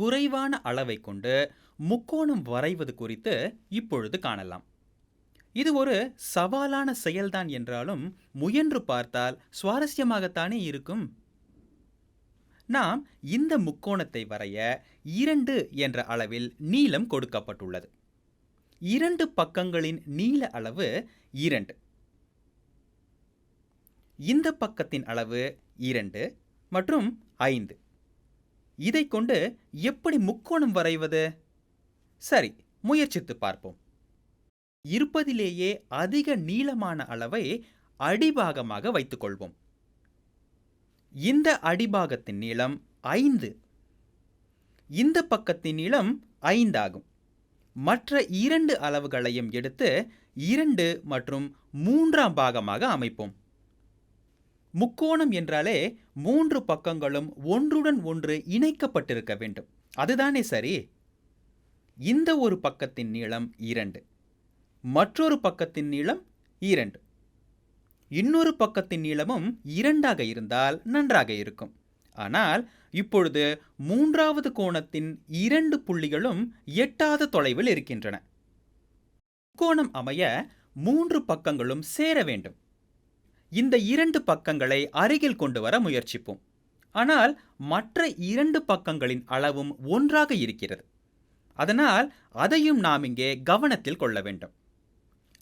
குறைவான அளவை கொண்டு முக்கோணம் வரைவது குறித்து இப்பொழுது காணலாம். இது ஒரு சவாலான செயல்தான் என்றாலும் முயன்று பார்த்தால் சுவாரஸ்யமாகத்தானே இருக்கும். நாம் இந்த முக்கோணத்தை வரைய இரண்டு என்ற அளவில் நீளம் கொடுக்கப்பட்டுள்ளது. இரண்டு பக்கங்களின் நீள அளவு இரண்டு. இந்த பக்கத்தின் அளவு இரண்டு மற்றும் ஐந்து. இதை கொண்டு எப்படி முக்கோணம் வரைவது? சரி முயற்சித்து பார்ப்போம். இருப்பதிலேயே அதிக நீளமான அளவை அடிபாகமாக வைத்துக்கொள்வோம். இந்த அடிபாகத்தின் நீளம் ஐந்து. இந்த பக்கத்தின் நீளம் ஐந்தாகும். மற்ற இரண்டு அளவுகளையும் எடுத்து இரண்டு மற்றும் மூன்றாம் பாகமாக அமைப்போம். முக்கோணம் என்றாலே மூன்று பக்கங்களும் ஒன்றுடன் ஒன்று இணைக்கப்பட்டிருக்க வேண்டும். அதுதானே சரி? இந்த ஒரு பக்கத்தின் நீளம் இரண்டு. மற்றொரு பக்கத்தின் நீளம் இரண்டு. இன்னொரு பக்கத்தின் நீளமும் இரண்டாக இருந்தால் நன்றாக இருக்கும். ஆனால் இப்பொழுது மூன்றாவது கோணத்தின் இரண்டு புள்ளிகளும் எட்டாத தொலைவில் இருக்கின்றன. கோணம் அமைய மூன்று பக்கங்களும் சேர வேண்டும். இந்த இரண்டு பக்கங்களை அருகில் கொண்டு வர முயற்சிப்போம். ஆனால் மற்ற இரண்டு பக்கங்களின் அளவும் ஒன்றாக இருக்கிறது. அதனால் அதையும் நாம் இங்கே கவனத்தில் கொள்ள வேண்டும்.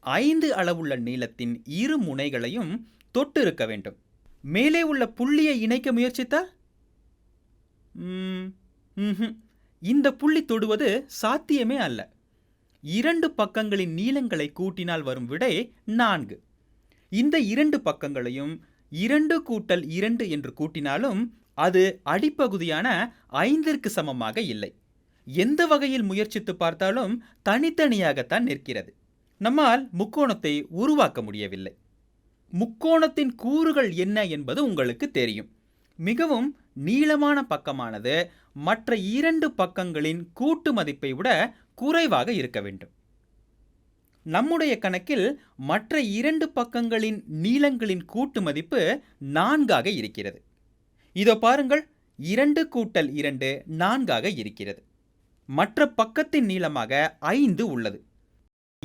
ஐந்து அளவுள்ள நீளத்தின் இரு முனைகளையும் தொட்டு இருக்க வேண்டும். மேலே உள்ள புள்ளியை இணைக்க முயற்சித்தால்? ம், இந்த புள்ளி தொடுவது சாத்தியமே அல்ல. இரண்டு பக்கங்களின் நீளங்களை கூட்டினால் வரும் விடை நான்கு. இந்த இரண்டு பக்கங்களையும் இரண்டு கூட்டல் இரண்டு என்று கூட்டினாலும் அது அடிப்பகுதியான ஐந்திற்கு சமமாக இல்லை. எந்த வகையில் முயற்சித்து பார்த்தாலும் தனித்தனியாகத்தான் நிற்கிறது. நம்மால் முக்கோணத்தை உருவாக்க முடியவில்லை. முக்கோணத்தின் கூறுகள் என்ன என்பது உங்களுக்கு தெரியும். மிகவும் நீளமான பக்கமானது மற்ற இரண்டு பக்கங்களின் கூட்டு மதிப்பை விட குறைவாக இருக்க வேண்டும். நம்முடைய கணக்கில் மற்ற இரண்டு பக்கங்களின் நீளங்களின் கூட்டு மதிப்பு நான்காக இருக்கிறது. இதோ பாருங்கள் இரண்டு கூட்டல் இரண்டு நான்காக இருக்கிறது. மற்ற பக்கத்தின் நீளமாக ஐந்து உள்ளது.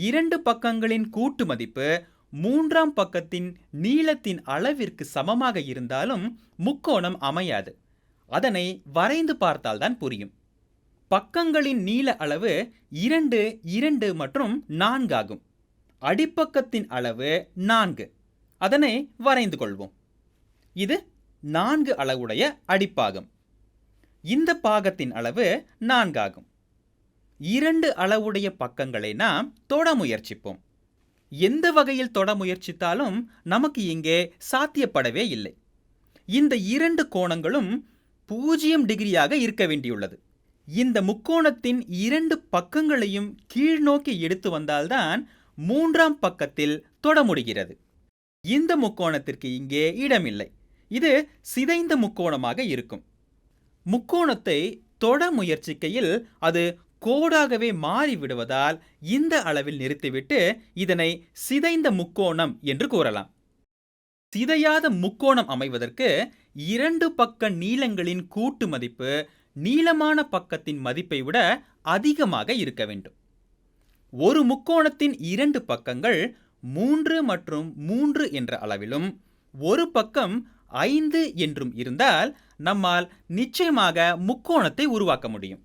இரண்டு பக்கங்களின் கூட்டு மதிப்பு மூன்றாம் பக்கத்தின் நீளத்தின் அளவிற்கு சமமாக இருந்தாலும் முக்கோணம் அமையாது. அதனை வரைந்து பார்த்தால்தான் புரியும். பக்கங்களின் நீள அளவு இரண்டு இரண்டு மற்றும் நான்காகும். அடிப்பக்கத்தின் அளவு நான்கு. அதனை வரைந்து கொள்வோம். இது நான்கு அளவுடைய அடிப்பாகம். இந்த பாகத்தின் அளவு நான்காகும். இரண்டு அளவுடைய பக்கங்களை நாம் தொட முயற்சிப்போம். எந்த வகையில் தொட முயற்சித்தாலும் நமக்கு இங்கே சாத்தியப்படவே இல்லை. இந்த இரண்டு கோணங்களும் பூஜ்ஜியம் டிகிரியாக இருக்க வேண்டியுள்ளது. இந்த முக்கோணத்தின் இரண்டு பக்கங்களையும் கீழ்நோக்கி எடுத்து வந்தால்தான் மூன்றாம் பக்கத்தில் தொட முடிகிறது. இந்த முக்கோணத்திற்கு இங்கே இடமில்லை. இது சிதைந்த முக்கோணமாக இருக்கும். முக்கோணத்தை தொட முயற்சிக்கையில் அது கோடாகவே மாறிவிடுவதால் இந்த அளவில் நிறுத்திவிட்டு இதனை சிதைந்த முக்கோணம் என்று கூறலாம். சிதையாத முக்கோணம் அமைவதற்கு இரண்டு பக்க நீளங்களின் கூட்டு மதிப்பு நீளமான பக்கத்தின் மதிப்பை விட அதிகமாக இருக்க வேண்டும். ஒரு முக்கோணத்தின் இரண்டு பக்கங்கள் மூன்று மற்றும் மூன்று என்ற அளவிலும் ஒரு பக்கம் ஐந்து என்றும் இருந்தால் நம்மால் நிச்சயமாக முக்கோணத்தை உருவாக்க முடியும்.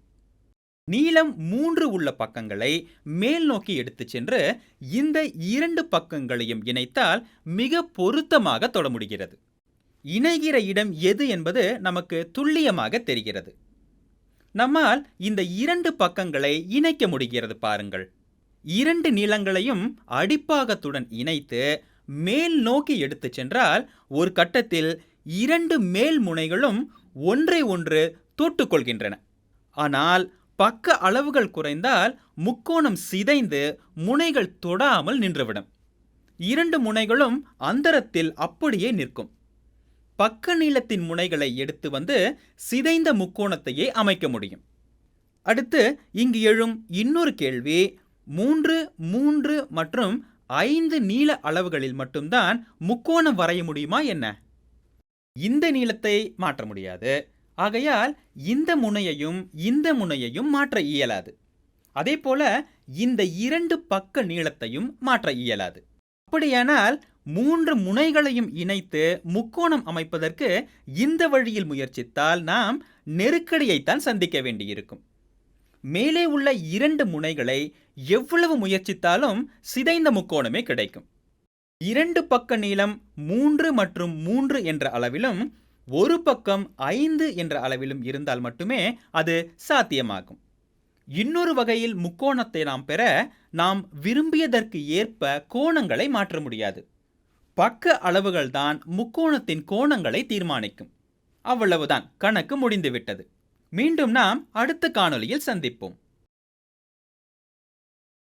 நீளம் மூன்று உள்ள பக்கங்களை மேல் நோக்கி எடுத்துச் சென்று இந்த இரண்டு பக்கங்களையும் இணைத்தால் மிக பொருத்தமாக தொட முடிகிறது. இணைகிற இடம் எது என்பது நமக்கு துல்லியமாக தெரிகிறது. நம்மால் இந்த இரண்டு பக்கங்களை இணைக்க முடிகிறது பாருங்கள். இரண்டு நீளங்களையும் அடிப்பாகத்துடன் இணைத்து மேல் நோக்கி எடுத்து சென்றால் ஒரு கட்டத்தில் இரண்டு மேல் முனைகளும் ஒன்றை ஒன்று தொட்டுக்கொள்கின்றன ஆனால் பக்க அளவுகள் குறைந்தால் முக்கோணம் சிதைந்து முனைகள் தொடாமல் நின்றுவிடும். இரண்டு முனைகளும் அந்தரத்தில் அப்படியே நிற்கும். பக்க நீளத்தின் முனைகளை எடுத்து வந்து சிதைந்த முக்கோணத்தையே அமைக்க முடியும். அடுத்து இங்கு எழும் இன்னொரு கேள்வி மூன்று மூன்று மற்றும் ஐந்து நீள அளவுகளில் மட்டும்தான் முக்கோணம் வரைய முடியுமா என்ன? இந்த நீளத்தை மாற்ற முடியாது. ஆகையால் இந்த முனையையும் இந்த முனையையும் மாற்ற இயலாது. அதே போல இந்த இரண்டு பக்க நீளத்தையும் மாற்ற இயலாது. அப்படியானால் மூன்று முனைகளையும் இணைத்து முக்கோணம் அமைப்பதற்கு இந்த வழியில் முயற்சித்தால் நாம் நெருக்கடியைத்தான் சந்திக்க வேண்டியிருக்கும். மேலே உள்ள இரண்டு முனைகளை எவ்வளவு முயற்சித்தாலும் சிதைந்த முக்கோணமே கிடைக்கும். இரண்டு பக்க நீளம் மூன்று மற்றும் மூன்று என்ற அளவிலும் ஒரு பக்கம் ஐந்து என்ற அளவிலும் இருந்தால் மட்டுமே அது சாத்தியமாகும். இன்னொரு வகையில் முக்கோணத்தை நாம் பெற நாம் விரும்பியதற்கு ஏற்ப கோணங்களை மாற்ற முடியாது. பக்க அளவுகள் தான் முக்கோணத்தின் கோணங்களை தீர்மானிக்கும். அவ்வளவுதான். கணக்கு முடிந்துவிட்டது. மீண்டும் நாம் அடுத்த காணொலியில் சந்திப்போம்.